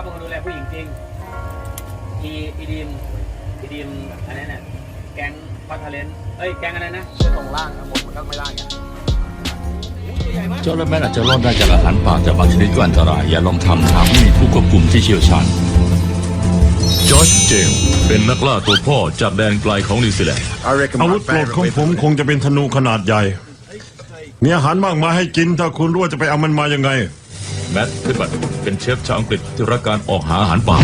แล้วก็เป็นคนดูแลผู้หญิงจริงอีอีดีมอีดีมอันนั้นน่ะแก๊งพัทเลนเอ้ยแก๊งอะไรนะจะส่งล่างทั้งหมดมันก็ไม่ได้ไงจระแมนอาจจะรอดได้จากอาหารป่าแต่บางชนิดก็อันตราย อย่าลองทำหากไม่มีผู้ควบคุมที่เชี่ยวชาญจอร์จเจมส์เป็นนักล่าตัวพ่อจากแดนไกลของนิวซีแลนด์ I reckon อา my วุธโปรด favorite ของผม weapon คงจะเป็นธนูขนาดใหญ่ มีอาหารมากมายให้กินถ้าคุณรู้ว่าจะไปเอามันมายังไง แมตต์พิบัตเป็นเชฟชาวอังกฤษที่รักการออกหาอาหารป่า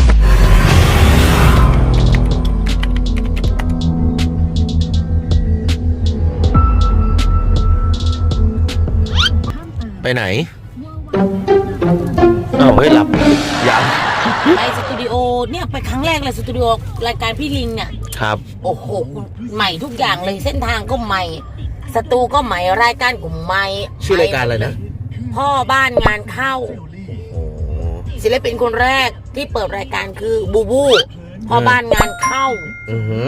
ไปไหนอ้าวเฮ้ยหลับยังไปสตูดิโอเนี่ยไปครั้งแรกเลยสตูดิโอรายการพี่ลิงเนี่ยครับ โอ้โหใหม่ทุกอย่างเลยเส้นทางก็ใหม่สตูก็ใหม่รายการก็ใหม่ชื่อรายการอะไรนะ พ่อบ้านงานเข้าโอ้ศิลปินคนแรกที่เปิดรายการคือบูบูพ่อบ้านงานเข้า อือหือ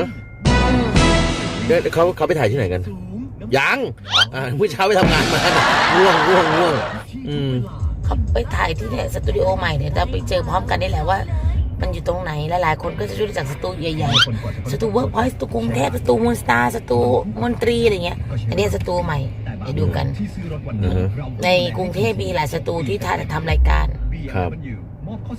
เดี๋ยวเขาเขาไปถ่ายที่ไหนกัน ยังอ่าเมื่อเช้าไปทำงานมาน่ะง่วงง่วงง่วงอืมเขาไปถ่ายที่เนี่ยสตูดิโอใหม่เนี่ยจะไปเจอพร้อมกันนี่แหละว่า มันอยู่ตรงไหนหลายๆ คนก็จะรู้จักสตูใหญ่ๆ สตูเวิร์กพอยต์สตูกรุงเทพสตูมูนสตาร์สตูมนตรีอะไรเงี้ยอันนี้สตูใหม่ เดี๋ยวดูกัน อือหือในกรุงเทพมีหลายสตูที่ถ่ายทำรายการ ครับ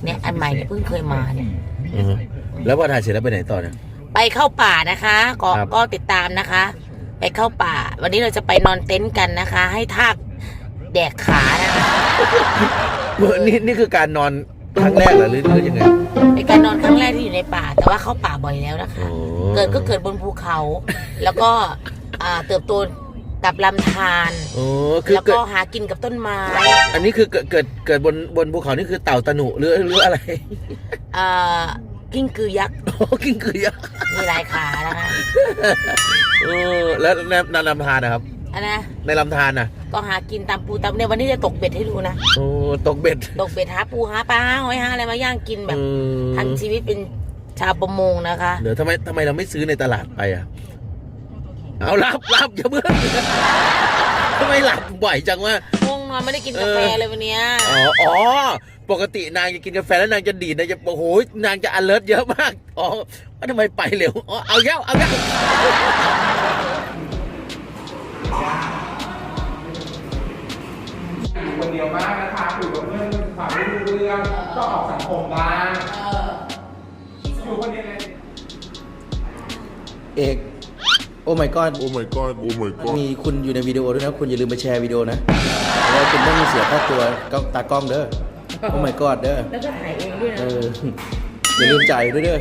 เนี่ยอันใหม่เนี่ยเพิ่งเคยมาเนี่ย อือหือแล้วพอถ่ายเสร็จแล้วไปไหนต่อเนี่ย ไปเข้าป่านะคะก็ครับ ก็ติดตามนะคะ ไปเข้าป่า วันนี้เราจะไปนอนเต็นท์กันนะคะ ให้ทากแดกขานะคะเมื่อนี่นี่คือการนอนครั้งแรกเหรอหรือหรือยังไงเป็นการนอนครั้งแรกที่อยู่ในป่า แต่ว่าเข้าป่าบ่อยแล้วนะคะ โอ้เกิดก็เกิดบนภูเขา แล้วก็อ่าเติบโต กับลำธารโอ้คือแล้วเกิก็ดหากินกับต้นไม้อันนี้คือเกิดเกิดเกิดบนบนภูเขานี่คือเต่าตะหนุหรือหรืออะไรอ่ากิ้งกือยักษ์โอ้กิ้งกือยักษ์มีหลายขานะคะเออแล้วในในลำธารนะครับ อันนะในลำธารน่ะก็หากินตามปูตามเนี่ยวันนี้จะตกเบ็ดให้ดูนะโอ้ตกเบ็ดตกเบ็ดหาปูหาปลาหาหอยหาอะไรมาย่างกินแบบเออทั้งชีวิตเป็นชาวประมงนะคะ เดี๋ยวทำไมทำไมเราไม่ซื้อในตลาดไปอะ เอารับรับอย่าเพิ่งทำไมหลับบ่อยจังวะง่วงนอนไม่ได้กินกาแฟเลยวันเนี้ยอ๋ออ๋อปกตินางจะกินกาแฟแล้วนางจะดีดนางจะโอ้โหนางจะ alert เยอะมากอ๋อว่าทำไมไปเร็วอ๋อเอาเย้าเอาเย้าอยู่คนเดียวมากนะคะอยู่กับเพื่อนฝากไม่รู้เรื่องก็ออกสังคมบ้างอยู่คนเดียวเลยเอก โอ้ my god Oh my god Oh my god มีคุณอยู่ในวิดีโอด้วยนะ คุณอย่าลืมไปแชร์วิดีโอนะแล้วคุณต้องเสียค่าตัวกล้องตากล้องเด้อโอ้ my god เด้อแล้วก็ถ่ายเองด้วยเอนะออย่าลืมจ่ายด้วยเด้อ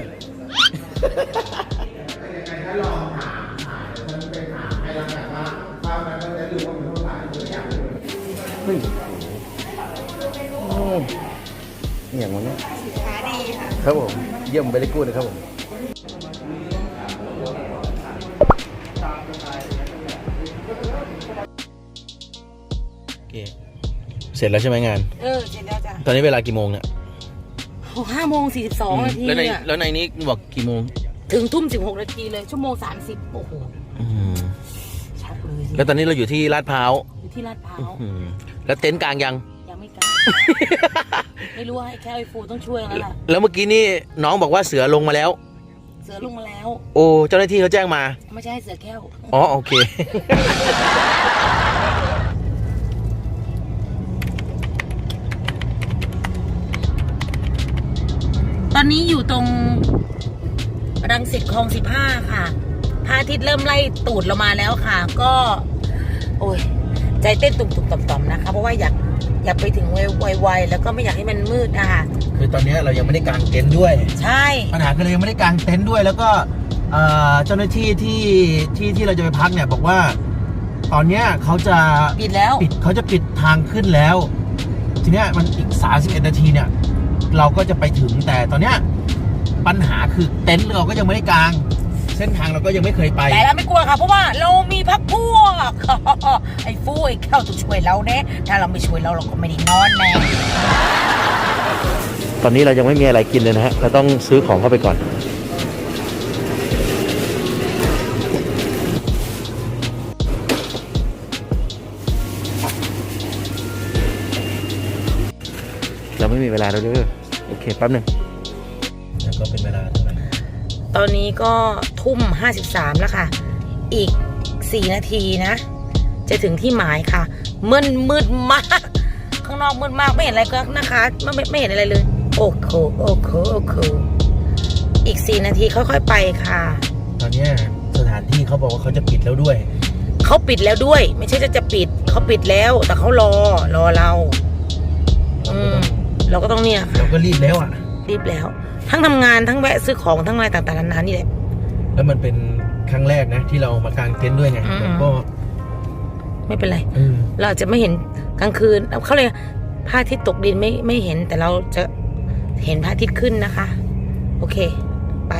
ถ้าลองถามถามฉันไปถามให้แล้วแบบว่าภาพนั้นก็จะรู้ว่ามันเท่าไหร่ไม่อยากรู้เฮ้ยโอ้อย่างวันนี้ขาดีค่ะ ครับผม เยี่ยมไปเลยกูนะครับผม เสร็จแล้วใช่ไหมงาน เออเสร็จแล้วจ้ะตอนนี้เวลากี่โมงเนี่ยห้าโมงสี่สิบสองนาทีแล้วในเนี่ยแล้วในนี้บอกกี่โมงถึงทุ่มสิบหกนาทีเลย ชั่วโมงสามสิบโอ้โหอืมชัดเลยสิแล้วตอนนี้เราอยู่ที่ลาดพร้าวอยู่ที่ลาดพร้าวอืมแล้วเต็นท์กลางยัง ยังไม่กล้าไม่รู้ว่าให้แค่ไอฟูต้องช่วยแล้วล่ะแล้วเมื่อกี้นี่น้องบอกว่าเสือลงมาแล้ว เสือลงมาแล้ว โอ้เจ้าหน้าที่เขาแจ้งมา ไม่ใช่ให้เสือแก้ว อ๋อโอเค อนนี้อยู่ตรงรังสิตคลองสิบห้าค่ะพระอาทิตย์เริ่มไล่ตูดเรามาแล้วค่ะ ก็ โอ้ยใจเต้นตุ่มๆต่อมๆนะคะ เพราะว่าอยากอยากไปถึงไวๆแล้วก็ไม่อยากให้มันมืดนะคะคือตอนนี้เรายังไม่ได้กางเต็นท์ด้วย ใช่ปัญหาคือเรายังไม่ได้กางเต็นท์ด้วย แล้วก็เอ่อเจ้าหน้าที่ที่ที่ที่เราจะไปพักเนี่ยบอกว่า ตอนเนี้ยเขาจะปิดแล้วปิดเขาจะปิดทางขึ้นแล้ว ทีเนี้ยมันอีก 31 นาทีเนี่ย เราก็จะไปถึงแต่ตอนเนี้ยปัญหาคือเต็นท์เราก็ยังไม่ได้กาง เส้นทางเราก็ยังไม่เคยไป แต่เราไม่กลัวค่ะ เพราะว่าเรามีพักพวก ไอ้ฟูไอ้เข้าต้องช่วยเราแน่ถ้าเราไม่ช่วยเราเราก็ไม่ได้นอนแน่ตอนนี้เรายังไม่มีอะไรกินเลยนะฮะเราต้องซื้อของเข้าไปก่อน ม่มีเวลาแล้วเด้อโอเคแป๊บหนึ่งแล้วก็เป็นเวลาเท่าไหร่ตอนนี้ก็ทุ่ม 53 แล้วค่ะ อีก 4 นาทีนะ จะถึงที่หมายค่ะมืดมืดมาก ข้างนอกมืดมากไม่เห็นอะไรก็นะคะไม่ไม่ไม่เห็นอะไรเลย โอ้โหโอ้โหโอ้โหอีก 4 นาทีค่อยๆไปค่ะ ตอนเนี้ยสถานที่เขาบอกว่าเขาจะปิดแล้วด้วย เขาปิดแล้วด้วย ไม่ใช่จะจะปิด เขาปิดแล้ว แต่เขารอรอเรา อืม เราก็ต้องเนี่ยค่ะเราก็รีบแล้วอะ รีบแล้ว ทั้งทำงานทั้งแวะซื้อของทั้งอะไรต่างๆนานานี่แหละ แล้วมันเป็นครั้งแรกนะ ที่เรามากางเต็นท์ด้วยไงอืมแล้วก็ ไม่เป็นไรอืมเราอาจจะไม่เห็นกลางคืนเขาเลยพระอาทิตย์ตกดินไม่ไม่เห็นแต่เราจะเห็นพระอาทิตย์ขึ้นนะคะ โอเค ไป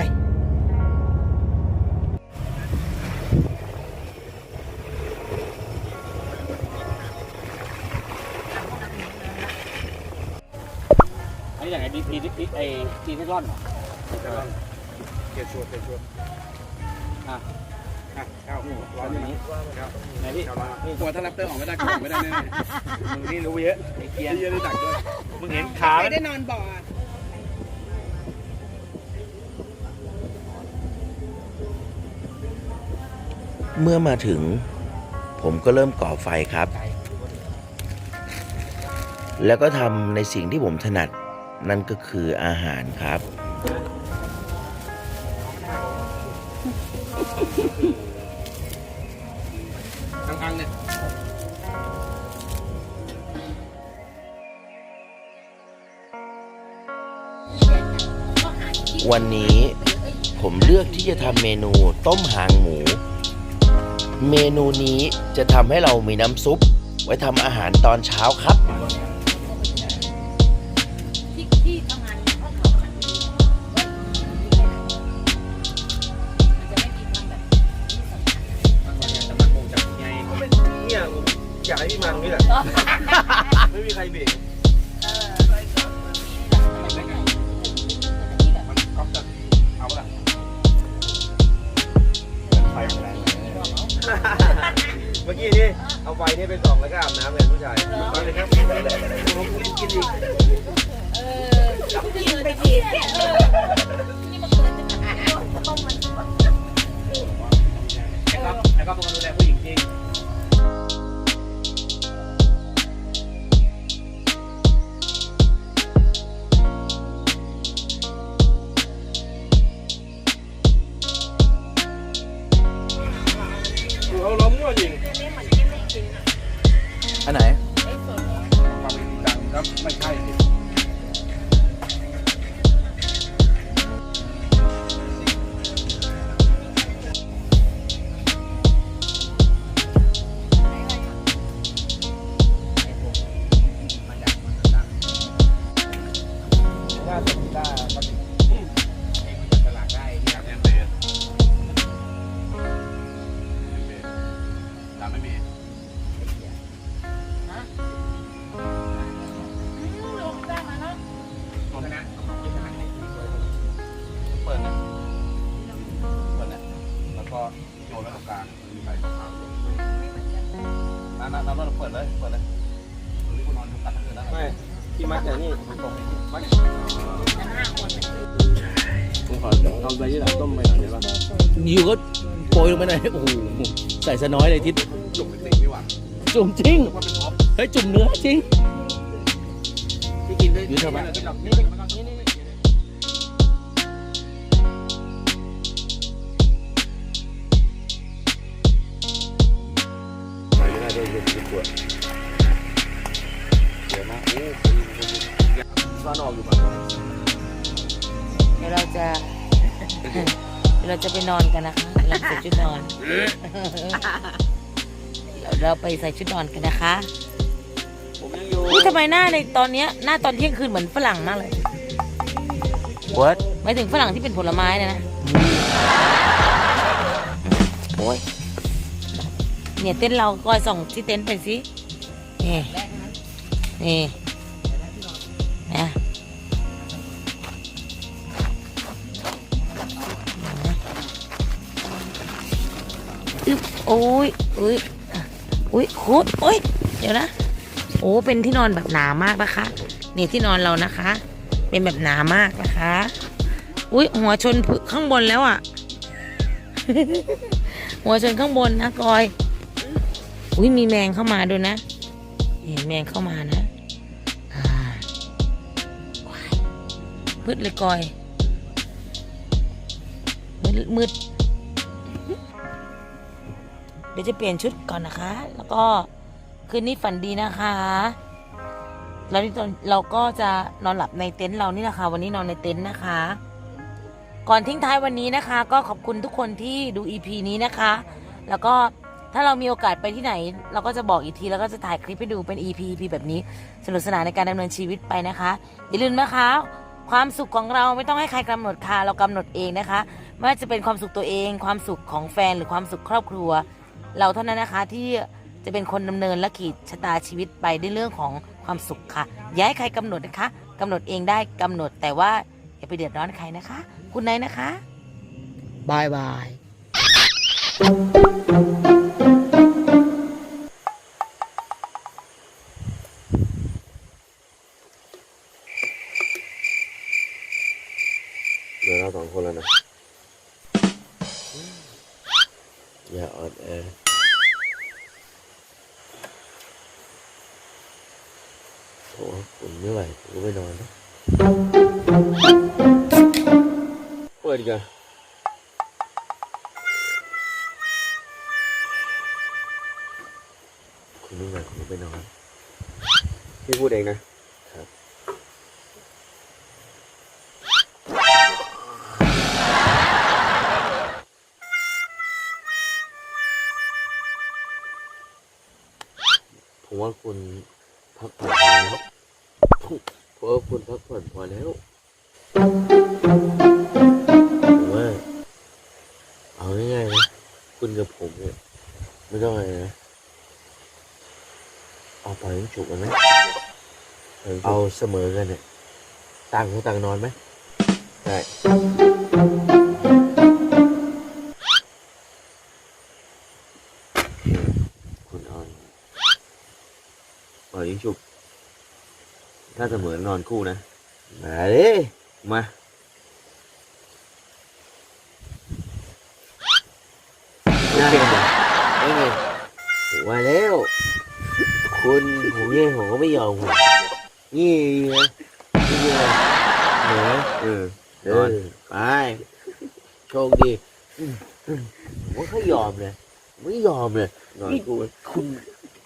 อ้ดีเทคลอนเหรอเกียร์ชัวร์เกียร์ชัวร์อะอะเก้าร้อยหนึ่งไหนพี่ตัวถ้าแรปเตอร์ออกไม่ได้ก็ออกไม่ได้แน่มึงนี่รู้เยอะไอ้เกียร์เยอะได้ตักด้วยมึงเห็นขาไม่ได้นอนบ่อเมื่อมาถึง ผมก็เริ่มก่อไฟครับ แล้วก็ทำในสิ่งที่ผมถนัด นั่นก็คืออาหารครับทั้งอังเนี่ยวันนี้ผมเลือกที่จะทำเมนูต้มหางหมู เมนูนี้จะทำให้เรามีน้ำซุป ไว้ทำอาหารตอนเช้าครับ เปิดเลยเปิดเลยตรงนี้กูนอนอยู่ตัดทั้งคืนแล้วไม่ที่มัดแต่นี่ตรงมัดผมขอเอาใบยี่หร่าต้มไปหน่อยได้ป่ะอยู่ก็โปรยลงไปหน่อยโอ้โหใส่ซะน้อยเลยทิศจุ่มเป็นสิ่งนี่หว่าจุ่มจริงว่าเป็นท็อปเฮ้ยจุ่มเนื้อจริงที่กินด้วยอยู่เท่าไหร่ ซ่อนออกอยู่ป่ะเดี๋ยวเราจะ เดี๋ยวเราจะไปนอนกันนะคะเราใส่ชุดนอนเดี๋ยวเราไปใส่ชุดนอนกันนะคะผมยังอยู่นี่ทำไมหน้าในตอนเนี้ยหน้าตอนเที่ยงคืนเหมือนฝรั่งมากเลย What หมายถึงฝรั่งที่เป็นผลไม้นะนะโอ้ยเนี่ยเต้นท์เราก็ส่องที่เต็นท์ไปสินี่นี่ โอ้ยอุ้ยอุ้ยโคตรโอ้ยเดี๋ยวนะ โอ้เป็นที่นอนแบบหนามากนะคะนี่ที่นอนเรานะคะ เป็นแบบหนามากนะคะ อุ้ยหัวชนข้างบนแล้วอะ หัวชนข้างบนนะกอยอุ้ยมีแมงเข้ามาด้วยนะเห็นแมงเข้ามานะมืดเลยกอยมืดมืด ดี๋ยวจะเปลี่ยนชุดก่อนนะคะ แล้วก็คืนนี้ฝันดีนะคะ แล้วนี่ตอนเราก็จะนอนหลับในเต็นท์เรานี่แหละค่ะ วันนี้นอนในเต็นท์นะคะ ก่อนทิ้งท้ายวันนี้นะคะ ก็ขอบคุณทุกคนที่ดู EP นี้นะคะ แล้วก็ถ้าเรามีโอกาสไปที่ไหน เราก็จะบอกอีกที แล้วก็จะถ่ายคลิปให้ดูเป็น EP EP แบบนี้สนุกสนานในการดำเนินชีวิตไปนะคะอย่าลืมนะคะความสุขของเราไม่ต้องให้ใครกำหนดค่ะเรากำหนดเองนะคะ ไม่ว่าจะเป็นความสุขตัวเอง ความสุขของแฟนหรือความสุขครอบครัว เราเท่านั้นนะคะที่จะเป็นคนดำเนินและขีดชะตาชีวิตไปในเรื่องของความสุขค่ะ อย่าให้ใครกำหนดนะคะกำหนดเองได้กำหนดแต่ว่าอย่าไปเดือดร้อนใครนะคะ คุณนายนะคะบายบาย คุณไม่ไหวผมก็ไปนอนพี่พูดเองนะครับผมว่าคุณพักผ่อนพอแล้วผมว่าคุณพักผ่อนพอแล้วผมว่าเอาง่ายๆนะ คุณกับผมเนี่ยไม่ต้องอะไรนะ เอาปล่อยให้ฉุกกันไหมเอาเสมอกันเนี่ยต่างคนต่างนอนไหมได้คุณเอาปล่อยยิงฉุบถ้าเสมอนอนคู่นะ มาดิมาได้ได้ไงผมว่าแล้ว คุณผมเนี่ยผมก็ไม่ยอมคุณนี่นะนี่นะเหนือเออเดินไปโชคดีอืมอืมผมว่าเขายอมเลยไม่ยอมเลยนอนคู่คุณ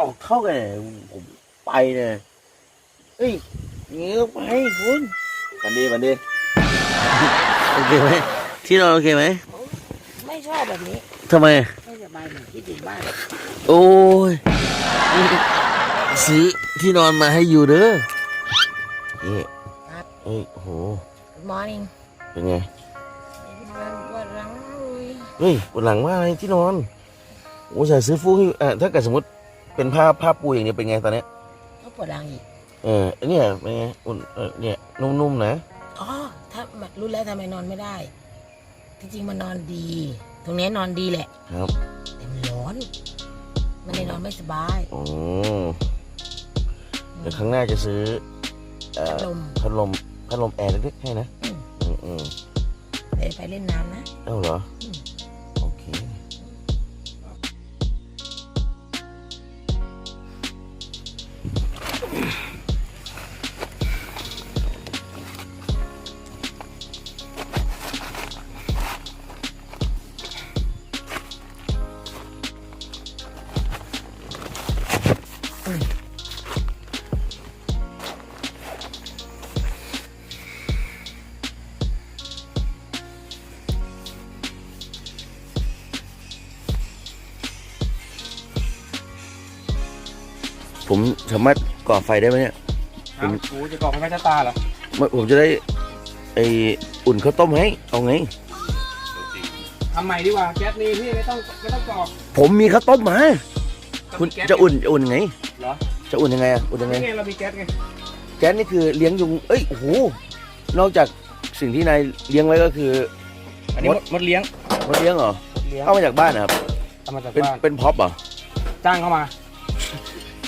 ออกเข้ากันเลยผมไปเลยเฮ้ยเงี้ยไปคุณวันดีวันดีโอเคไหมที่นอนโอเคไหมไม่ชอบแบบนี้ทำไมไม่สบายเหมือนที่ถึงบ้านโอ้ยนี่ ซื้อที่นอนมาให้อยู่เด้อนี่ครับเอ้ยโห Good morning เป็นไง ปวดหลังเลยเฮ้ยบนหลังว่าอะไรที่นอนโอ้ใส่ซื้อฟูกให้อะถ้าเกิดสมมติเป็นผ้าผ้าปูอย่างนี้เป็นไงตอนเนี้ยก็ปวดหลังอีก เออเนี่ยเป็นไงอุ่นเออเนี่ยนุ่มๆนะอ๋อ ถ้ารู้แล้วทำไมนอนไม่ได้ ที่จริงมันนอนดี ตรงนี้นอนดีแหละ ครับแต่มันร้อน มันเลยนอนไม่สบายโอ้ เดี๋ยวครั้งหน้าจะซื้อเอ่อลม พัดลมพัดลมแอร์เล็กๆให้นะอืม อืมอืมเดี๋ยวไปเล่นน้ำนะ เอ้าเหรออืมโอ ก่อไฟได้ไหมเนี่ยครับกูจะกรอกให้แม่ตาเหรอไม่ผมจะได้ไออุ่นข้าวต้มให้เอาไง ทำใหม่ดีกว่าแก๊สนี่พี่ไม่ต้องไม่ต้องกรอกผมมีข้าวต้มมาคุณแก๊ส จะอุ่นจะอุ่นไงเหรอ จะอุ่นยังไงอะอุ่นยังไง นี่ไงเรามีแก๊สไงแก๊สนี่คือเลี้ยงยุง เอ้ยโอ้โหนอกจากสิ่งที่นายเลี้ยงไว้ก็คือ อันนี้มมดดมดเลี้ยงมดเลี้ยงเหรอเลี้ยงเอามาจากบ้านนะครับ เอามาจากเป็นบ้านเป็นพ็อปเหรอจ้างเข้ามา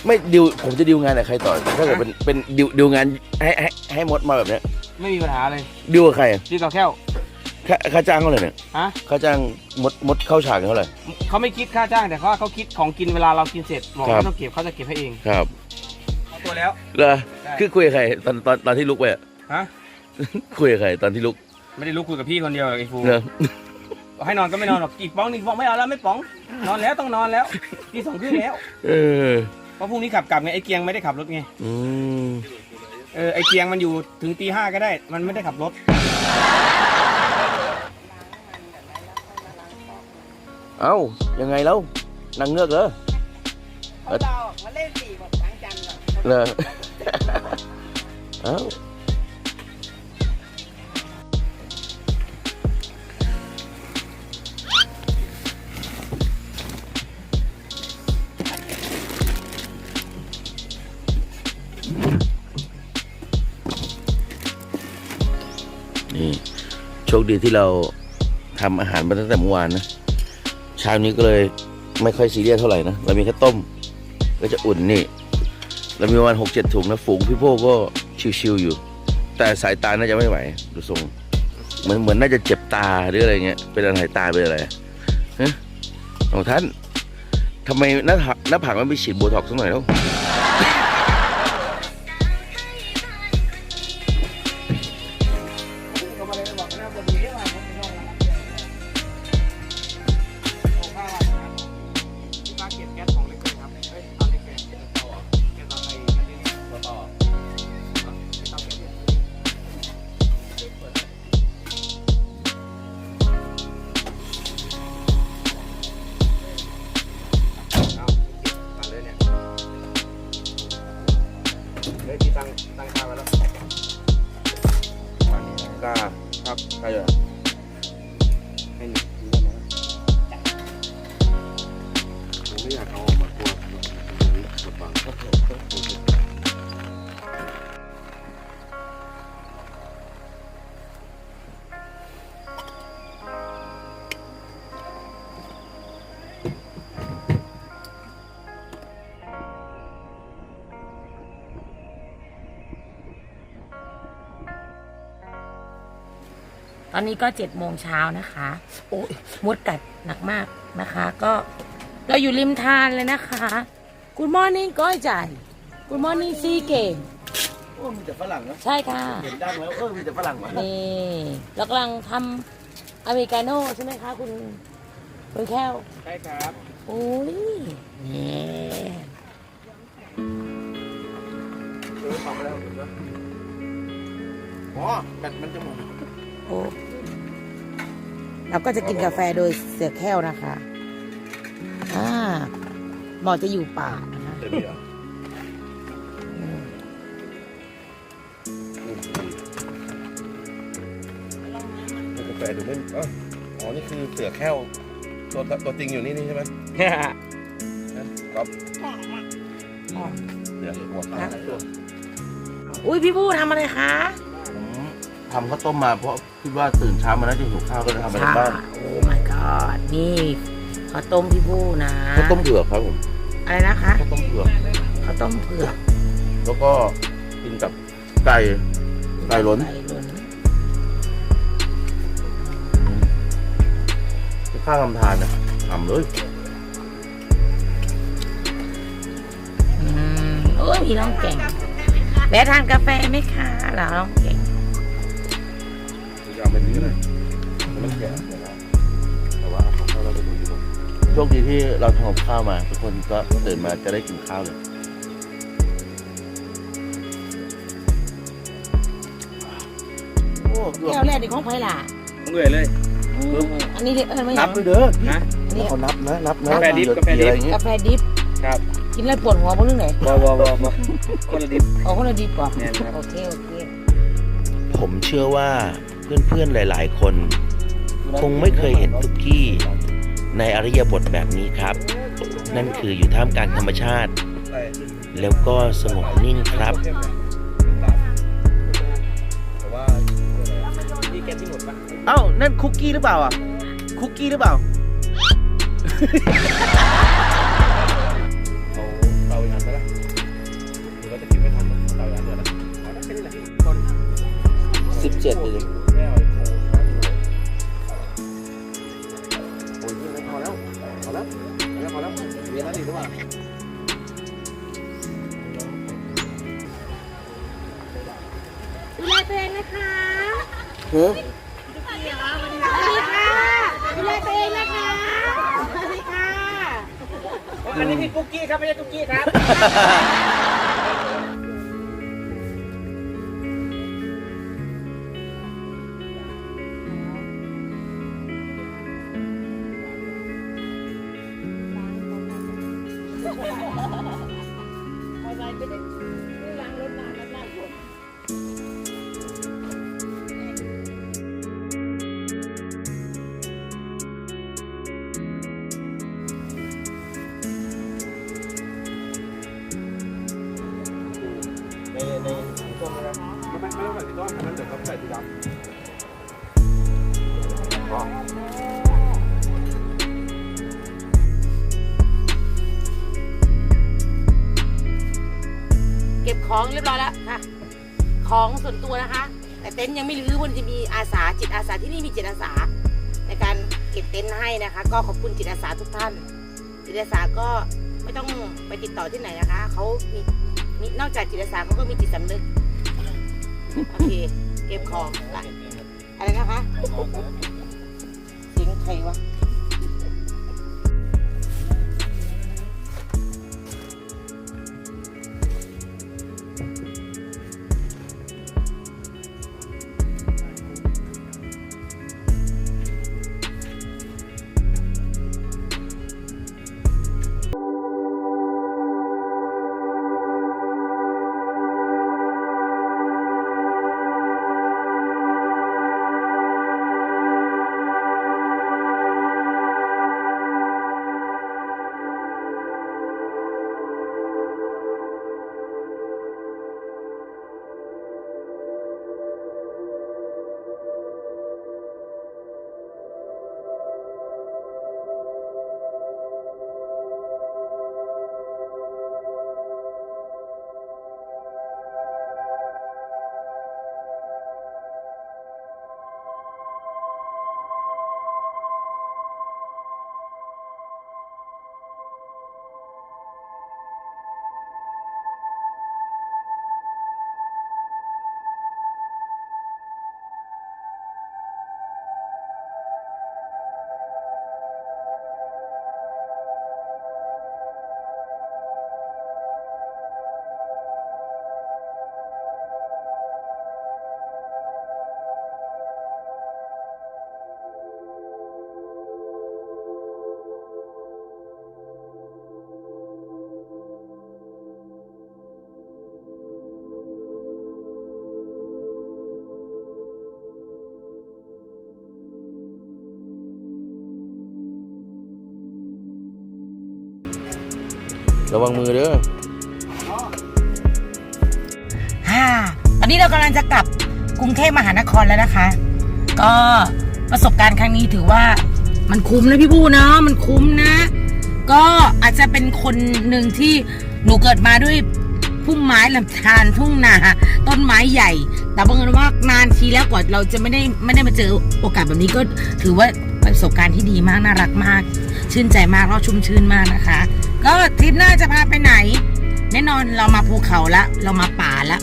ไม่ดิวผมจะดิวงานกับใครต่อ ถ้าเกิดเป็นเป็นดิวดิวงานให้ให้ให้มดมาแบบเนี้ยไม่มีปัญหาเลยดีลกับใครอะพี่กับแก้วค่าค่าจ้างเท่าไหร่เนี่ยฮะค่าจ้างมดมดเข้าฉากเท่าไหร่ เขาไม่คิดค่าจ้างแต่เขาเขาคิดของกินเวลาเรากินเสร็จบอกครับ ไม่ต้องเก็บเขาจะเก็บให้เองครับเอาตัวแล้ว เหรอใช่คือคุยกับใครตอนตอนตอนที่ลุกไปอะ ฮะคุยกับใครตอนที่ลุกไม่ได้ลุกคุยกับพี่คนเดียวหรอกไอ้ฟูเนอะให้นอนก็ไม่นอนหรอกกี่ป้องนี่ป้องไม่เอาแล้วไม่ป้อง นอนแล้วต้องนอนแล้วพี่ส่งขึ้นแล้ว เออ เพราะพรุ่งนี้ขับกลับไงไอ้เกียงไม่ได้ขับรถไงอืมเออไอ้เกียงมันอยู่ถึงตีห้าก็ได้ มันไม่ได้ขับรถ เอ้ายังไงแล้วนางเงือกเหรอเขาเรามาเล่นสี่บอกทั้งจันทร์เหรอเอ้า คดีที่เราทำอาหารมาตั้งแต่เมื่อวานนะเช้านี้ก็เลยไม่ค่อยซีเรียสเท่าไหร่นะเรามีแค่ต้ม ก็จะอุ่นนี่เรามีประมาณหกเจ็ดถุงนะฝูงพี่โพก็ชิวๆอยู่ แต่สายตาน่าจะไม่ไหวดูทรงเหมือนเหมือนน่าจะเจ็บตาหรืออะไรเงี้ยเป็นอะไรตาเป็นอะไรฮะของท่านทำไมหน้าผากหน้าผากมันไม่ฉีดโบท็อกซ์สักหน่อยแล้ว ตอนนี้ก็เจ็ดโมงเช้านะคะ โอ้ยมดกัดหนักมากนะคะ ก็ เราอยู่ริมทานเลยนะคะ Good morning ก้อยใจ Good morning ซีเก่งโอ้มีแต่ฝรั่งนะใช่ค่ะ เห็นดังแล้วเออมีแต่ฝรั่งวะนี่เรากำลังทำอเมริกาโน่ใช่ไหมคะคุณคุณแค้วใช่ครับโอ้ยนี่อ๋อแบตมันจะหมดโอ้เราก็จะกินกาแฟโดยเสือแค้วนะคะ อ่าหมอจะอยู่ป่านะคะเดี๋ยวนี้เหรออืมกาแฟดูไม่อ๋ออ๋อ นี่คือเสือแค้วตัวตัวจริงอยู่นี่นี่ใช่ไหมก๊อฟเสือหัวขาวตัวอุ้ยพี่บู้ทำอะไรคะผมทำข้าวต้มมาเพราะคิดว่าตื่นเช้ามาน่าจะหิวข้าวก็เลยทำมาในบ้านโอ้ my god นี่ ข้าวต้มพี่บู้นะข้าวต้มเผือกครับผมอะไรนะคะข้าวต้มเผือกข้าวต้มเผือกแล้วก็กินกับไก่ไก่ล้นไก่ล้นข้าวทำทานนะทำเลยอืมโอ้ยมีน้องเก่งแม่ทานกาแฟไหมคะเหรอน้องเก่งยาวเป็นนี้เลยมันแก่ โชคดีที่เราทำกับข้าวมา ทุกคนก็ตื่นมาจะได้กินข้าวเลยโอ้เกือบแก้วแรกนี่ของไผ่ล่ะเหนื่อยเลย อืมอันนี้เด็กเอิญไม่นัยับงด้วยเด้อฮะอันนี้เขานับนะนับนะกาแฟดิบกาแฟดิบ อะไรอย่างเงี้ยกาแฟดิฟครับ กินแล้วปวดหัวเพราะเรื่องไหนวอวอวอวอคนละดิบ เอาคนละดิบก่อนแน่นครับ โอเค โอเค ผมเชื่อว่าเพื่อนๆหลาย ๆ คน คงไม่เคยเห็นทุกกี้ ในอริยบทแบบนี้ครับ นั่นคืออยู่ท่ามกลางธรรมชาติ แล้วก็สงบนิ่งครับแต่ว่านี่แกที่หมดปะเอ้า นั่นคุกกี้หรือเปล่าอะ คุกกี้หรือเปล่าเอาเตาอย่างนั้นไปละหรือว่าจะกินไม่ทันเตาอย่างนั้นเลยละแค่นี้แหละคนสิบเจ็ดเลย ฮ้ยสวัสดีค่ะดูแลตัวเองนะคะสวัสดีค่ะอันนี้พี่ปุ๊กกี้ครับไม่ใช่ตุ๊กกี้ครับ ของเรียบร้อยแล้วค่ะของส่วนตัวนะคะ แต่เต็นท์ยังไม่รื้อมันจะมีอาสาจิตอาสาที่นี่มีจิตอาสา ในการเก็บเต็นท์ให้นะคะ ก็ขอบคุณจิตอาสาทุกท่าน จิตอาสาก็ไม่ต้องไปติดต่อที่ไหนนะคะเขามีมีนอกจากจิตอาสาเขาก็มีจิตสำนึกโอเคเก็บของละอะไรนะคะเสียงใครวะ ระวังมือเด้อฮ่าตอนนี้เรากำลังจะกลับกรุงเทพมหานครแล้วนะคะ ก็ประสบการณ์ครั้งนี้ถือว่ามันคุ้มนะพี่บูเนาะมันคุ้มนะ ก็อาจจะเป็นคนหนึ่งที่หนูเกิดมาด้วยพุ่มไม้ลำธารทุ่งนาต้นไม้ใหญ่ แต่บังเอิญว่านานทีแล้วกว่าเราจะไม่ได้ไม่ได้มาเจอโอกาสแบบนี้ก็ถือว่าประสบการณ์ที่ดีมากน่ารักมาก ชื่นใจมากเราชุ่มชื่นมากนะคะ ก็ทริปหน้าจะพาไปไหน แน่นอนเรามาภูเขาละ เรามาป่าละ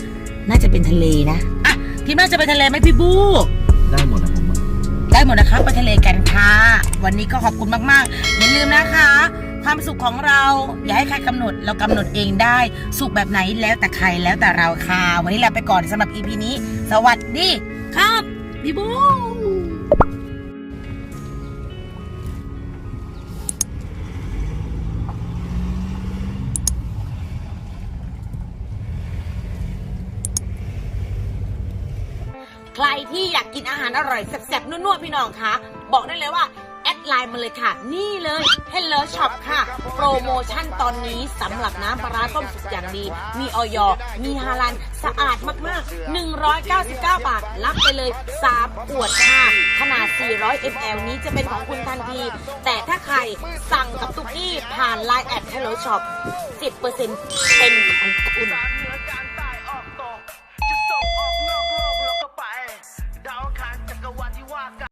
น่าจะเป็นทะเลนะอะทริปหน้าจะไปทะเลไหมพี่บู ได้หมดนะผมว่าได้หมดนะคะไปทะเลกันค่ะ วันนี้ก็ขอบคุณมากๆ อย่าลืมนะคะ ความสุขของเรา อย่าให้ใครกำหนดเรากำหนดเองได้ สุขแบบไหนแล้วแต่ใครแล้วแต่เราค่ะ วันนี้ลาไปก่อนสำหรับ EP นี้ สวัสดีครับพี่บู รที่อยากกินอาหารอร่อยแซ่บๆนัวๆพี่น้องคะบอกได้เลยว่า แอดไลน์มาเลยค่ะ นี่เลย Hello Shop ค่ะ โปรโมชั่นตอนนี้สำหรับน้ำปลาร้าต้มสุกอย่างดี มีออยมีฮาลานสะอาดมากๆ 199 บาท รับไปเลย 3 ขวดค่ะ ขนาด 400 ml นี้จะเป็นของคุณทันที แต่ถ้าใครสั่งกับตุกกี้ผ่าน Line แอด Hello Shop 10%เป็นของคุณ